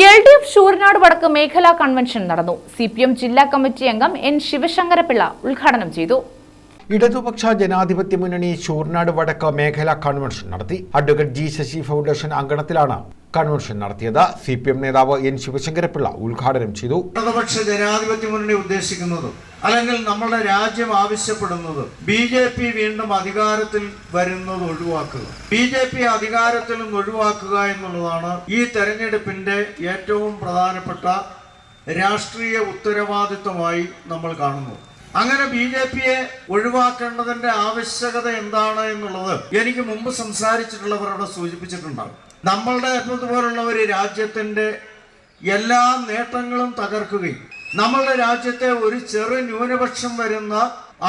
L D F Sooranad വടക്ക് മേഖലാ convention നടന്നു. സി പി എം ജില്ലാ കമ്മിറ്റി അംഗം എൻ ശിവശങ്കരപിള്ള ഉദ്ഘാടനം ചെയ്തു. ഇടതുപക്ഷ ജനാധിപത്യ മുന്നണി ശൂർനാട് വടക്ക് മേഖലാ കൺവെൻഷൻ നടത്തി. അഡ്വക്കേറ്റ് ജി ശശി ഫൗണ്ടേഷൻ അങ്കണത്തിലാണ് കൺവെൻഷൻ നടത്തിയത്. സി പി എം നേതാവ് എൻ ശിവശങ്കരപിള്ള ഉദ്ഘാടനം ചെയ്തു. ഇടതുപക്ഷ ജനാധിപത്യ മുന്നണി ഉദ്ദേശിക്കുന്നത് അല്ലെങ്കിൽ നമ്മുടെ രാജ്യം ആവശ്യപ്പെടുന്നത് ബി ജെ പി വീണ്ടും അധികാരത്തിൽ വരുന്നത് ഒഴിവാക്കുക. ബി ജെ പി അധികാരത്തിൽ നിന്ന് ഒഴിവാക്കുക എന്നുള്ളതാണ് ഈ തെരഞ്ഞെടുപ്പിന്റെ ഏറ്റവും പ്രധാനപ്പെട്ട രാഷ്ട്രീയ ഉത്തരവാദിത്വമായി നമ്മൾ കാണുന്നു അങ്ങനെ ബി ജെ പിയെ ഒഴിവാക്കേണ്ടതിന്റെ ആവശ്യകത എന്താണ് എന്നുള്ളത് എനിക്ക് മുമ്പ് സംസാരിച്ചിട്ടുള്ളവരോട് സൂചിപ്പിച്ചിട്ടുണ്ടാകും. നമ്മളുടെ ഇതുപോലുള്ള ഒരു രാജ്യത്തിന്റെ എല്ലാ നേട്ടങ്ങളും തകർക്കുകയും നമ്മളുടെ രാജ്യത്തെ ഒരു ചെറു ന്യൂനപക്ഷം വരുന്ന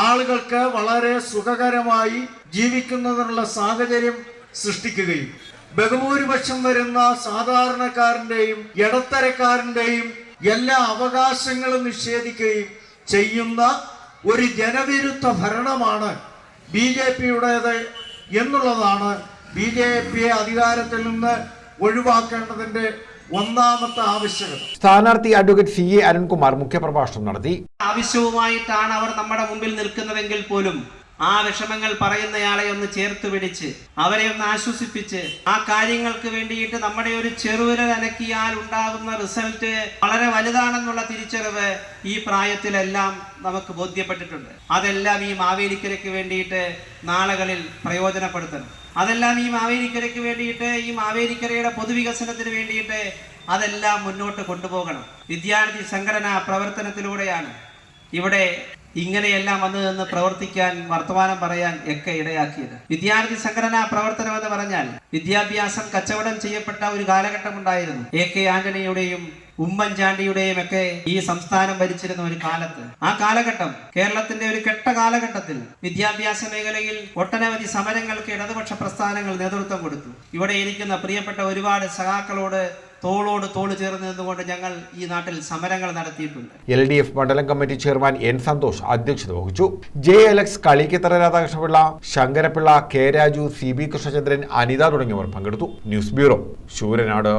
ആളുകൾക്ക് വളരെ സുഖകരമായി ജീവിക്കുന്നതിനുള്ള സാഹചര്യം സൃഷ്ടിക്കുകയും ബഹുഭൂരിപക്ഷം വരുന്ന സാധാരണക്കാരന്റെയും ഇടത്തരക്കാരന്റെയും എല്ലാ അവകാശങ്ങളും നിഷേധിക്കുകയും ചെയ്യുന്ന ഒരു ജനവിരുദ്ധ ഭരണമാണ് ബി ജെ പിയുടേത് എന്നുള്ളതാണ് ബി ജെ പിയെ അധികാരത്തിൽ നിന്ന് ഒഴിവാക്കേണ്ടതിന്റെ ഒന്നാമത്തെ ആവശ്യകത. സ്ഥാനാർത്ഥി അഡ്വക്കേറ്റ് സി എ അരുൺകുമാർ മുഖ്യപ്രഭാഷണം നടത്തി. ആവശ്യവുമായിട്ടാണ് അവർ നമ്മുടെ മുമ്പിൽ നിൽക്കുന്നതെങ്കിൽ പോലും ആ വിഷമങ്ങൾ പറയുന്നയാളെ ഒന്ന് ചേർത്ത് പിടിച്ച് അവരെ ഒന്ന് ആശ്വസിപ്പിച്ച് ആ കാര്യങ്ങൾക്ക് വേണ്ടിയിട്ട് നമ്മുടെ ഒരു ചെറുവിരൽ അനക്കിയാൽ ഉണ്ടാകുന്ന റിസൾട്ട് വളരെ വലുതാണെന്നുള്ള തിരിച്ചറിവ് ഈ പ്രായത്തിലെല്ലാം നമുക്ക് ബോധ്യപ്പെട്ടിട്ടുണ്ട്. അതെല്ലാം ഈ മാവേലിക്കരയ്ക്ക് വേണ്ടിയിട്ട് നാളുകളിൽ പ്രയോജനപ്പെടുത്തണം. അതെല്ലാം ഈ മാവേലിക്കരയ്ക്ക് വേണ്ടിയിട്ട് ഈ മാവേലിക്കരയുടെ പൊതുവികസനത്തിന് വേണ്ടിയിട്ട് അതെല്ലാം മുന്നോട്ട് കൊണ്ടുപോകണം. വിദ്യാർത്ഥി സംഘടനാ പ്രവർത്തനത്തിലൂടെയാണ്. ഇവിടെ ഇങ്ങനെയെല്ലാം വന്നു നിന്ന് പ്രവർത്തിക്കാൻ വർത്തമാനം പറയാൻ ഒക്കെ ഇടയാക്കിയത്. വിദ്യാർത്ഥി സംഘടനാ പ്രവർത്തനം എന്ന് പറഞ്ഞാൽ വിദ്യാഭ്യാസം കച്ചവടം ചെയ്യപ്പെട്ട ഒരു കാലഘട്ടം ഉണ്ടായിരുന്നു. എ കെ ആന്റണിയുടെയും ഉമ്മൻചാണ്ടിയുടെയും ഒക്കെ ഈ സംസ്ഥാനം ഭരിച്ചിരുന്ന ഒരു കാലത്ത്. ആ കാലഘട്ടം കേരളത്തിന്റെ ഒരു കെട്ട കാലഘട്ടത്തിൽ വിദ്യാഭ്യാസ മേഖലയിൽ ഒട്ടനവധി സമരങ്ങൾക്ക് ഇടതുപക്ഷ പ്രസ്ഥാനങ്ങൾ നേതൃത്വം കൊടുത്തു. ഇവിടെ ഇരിക്കുന്ന പ്രിയപ്പെട്ട ഒരുപാട് സഖാക്കളോട് തോളോട് തോൾ ചേർന്ന് നിന്നുകൊണ്ട് ഞങ്ങൾ ഈ നാട്ടിൽ സമരങ്ങൾ നടത്തിയിട്ടുണ്ട്. എൽ ഡി എഫ് മണ്ഡലം കമ്മിറ്റി ചെയർമാൻ എൻ സന്തോഷ് അധ്യക്ഷത വഹിച്ചു. J Alex Kalikkathara Radhakrishnapillai Sankarapillai K Raju C B Krishnachandran Anitha തുടങ്ങിയവർ പങ്കെടുത്തു. News bureau Sooranad.